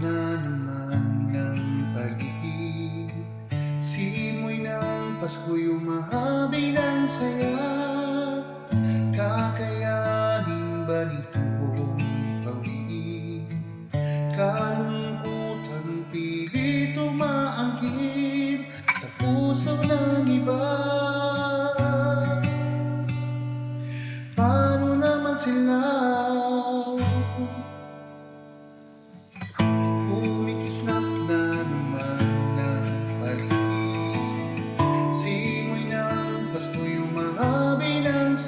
naman ng paligid Simoy ng Pasko'y umahabi ng saya. Kakayanin ba nitong pawid Kalungkutan pilit umaangkin Sa puso ng iba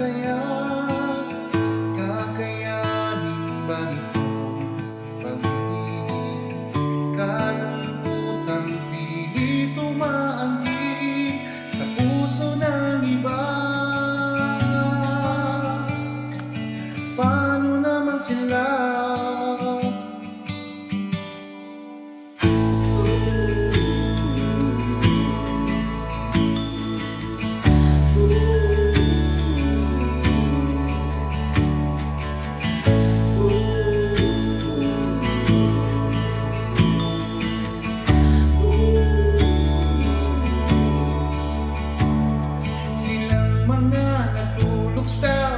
umahabi mga natulog sa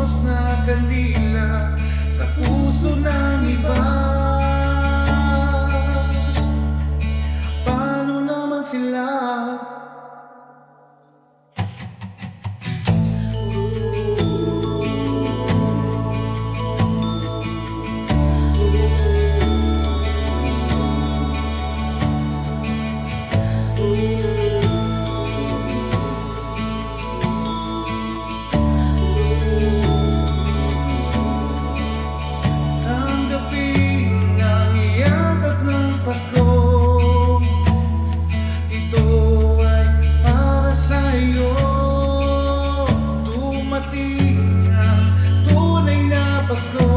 uubos na kandila Sa puso ng iba Pasko Ito ay para sa iyo Dumating ang tunay na Pasko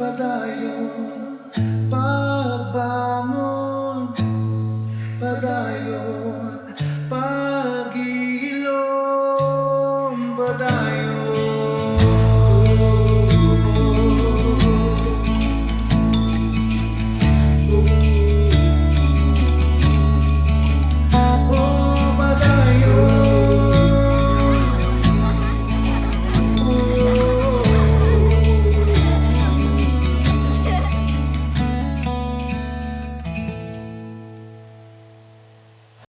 padayon,